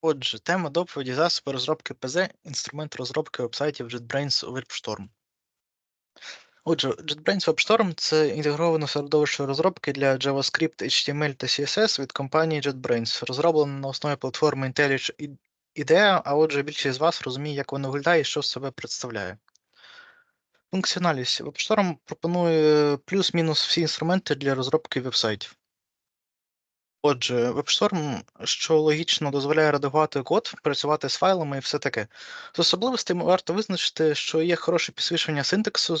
Отже, тема доповіді засоби розробки ПЗ, інструмент розробки вебсайтів JetBrains WebStorm. Отже, JetBrains WebStorm це інтегроване середовище розробки для JavaScript, HTML та CSS від компанії JetBrains, розроблено на основі платформи IntelliJ IDEA, а отже, більшість з вас розуміє, як воно виглядає і що себе представляє. Функціоналість WebStorm пропонує плюс-мінус всі інструменти для розробки вебсайтів. Отже, WebStorm, що логічно дозволяє редагувати код, працювати з файлами і все таке. З особливостей варто визначити, що є хороше підсвічування синтаксу,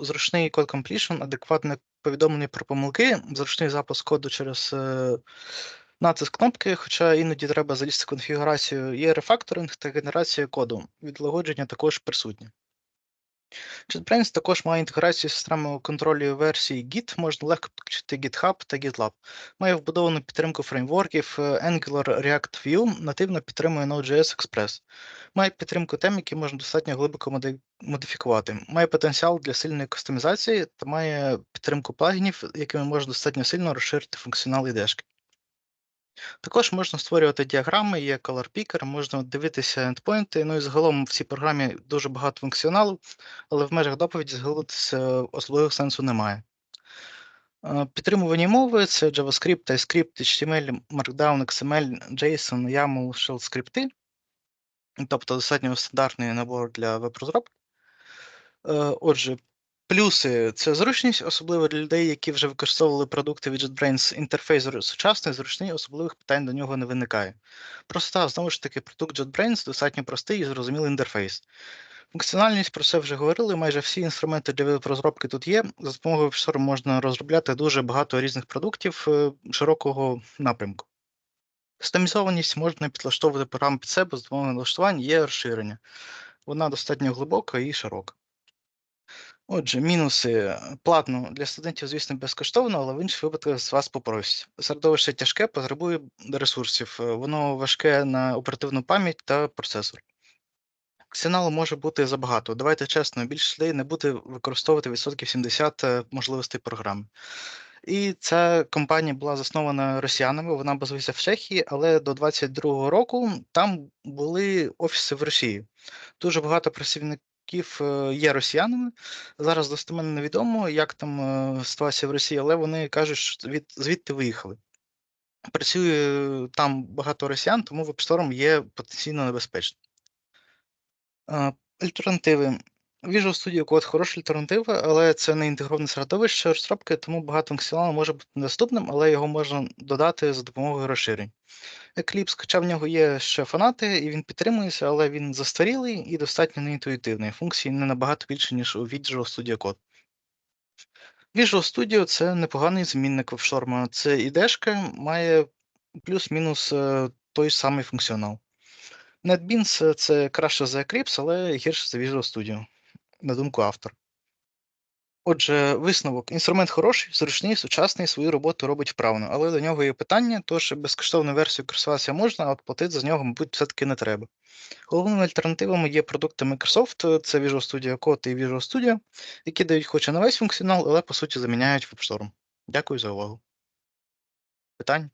зручний код completion, адекватне повідомлення про помилки, зручний запуск коду через е, натиск кнопки, хоча іноді треба залізти в конфігурацію, є рефакторинг та генерація коду. Відлагодження також присутні. JetBrains також має інтеграцію з системою контролю версії Git, можна легко підключити GitHub та GitLab. Має вбудовану підтримку фреймворків е, Angular React Vue, нативно підтримує Node.js Express. Має підтримку тем, які можна достатньо глибоко модифікувати. Має потенціал для сильної кастомізації та має підтримку плагінів, якими можна достатньо сильно розширити функціонал ідешки. Також можна створювати діаграми, є color picker, можна дивитися ендпойнти. Ну і загалом в цій програмі дуже багато функціоналу, але в межах доповіді зголитися особливого сенсу немає. Е, підтримувані мови це JavaScript, TypeScript, HTML, Markdown, XML, JSON, YAML, Shell скрипти, тобто достатньо стандартний набор для веб-розробки. Е, отже, Плюси це зручність, особливо для людей, які вже використовували продукти від JetBrains. Інтерфейс сучасний, зручний, особливих питань до нього не виникає. Проста, знову ж таки, продукт JetBrains достатньо простий і зрозумілий інтерфейс. Функціональність про це вже говорили. Майже всі інструменти для розробки тут є. За допомогою WebStorm можна розробляти дуже багато різних продуктів е, широкого напрямку. Кастомізованість можна підлаштовувати програму під себе, з допомогою налаштувань є розширення. Вона достатньо глибока і широка. Отже, мінуси платно для студентів, звісно, безкоштовно, але в інших випадках з вас попросять. Середовище тяжке, потребує ресурсів, е, воно важке на оперативну пам'ять та процесор. Функціоналу може бути забагато. Давайте чесно, більше людей не буде використовувати відсотків 70 е, можливостей програми. І ця компанія була заснована росіянами, вона базується в Чехії, але до 22-го року там були офіси в Росії. Дуже багато працівників е, є росіянами. Зараз достеменно невідомо, як там е, ситуація в Росії, але вони кажуть, що від, звідти виїхали. Працює там багато росіян, тому веб є потенційно небезпечним. Е, альтернативи. Visual Studio Code хороша альтернатива, але це не інтегроване середовище розробки, тому багато функціоналу може бути недоступним, але його можна додати за допомогою розширень. Eclipse, хоча в нього є ще фанати, і він підтримується, але він застарілий і достатньо неінтуїтивний. Функції не набагато більше, ніж у Visual Studio Code. Visual Studio це непоганий замінник WebStorm. Це ідешка, має плюс-мінус е, той самий функціонал. NetBeans це краще за Eclipse, але гірше за Visual Studio, на думку автора. Отже, висновок. Інструмент хороший, зручний, сучасний, свою роботу робить вправно, але до нього є питання, тож безкоштовну версію користуватися можна, а от платити за нього, мабуть, все-таки не треба. Головними альтернативами є продукти Microsoft, це Visual Studio Code і Visual Studio, які дають хоч і не весь функціонал, але по суті заміняють WebStorm. Дякую за увагу. Питання?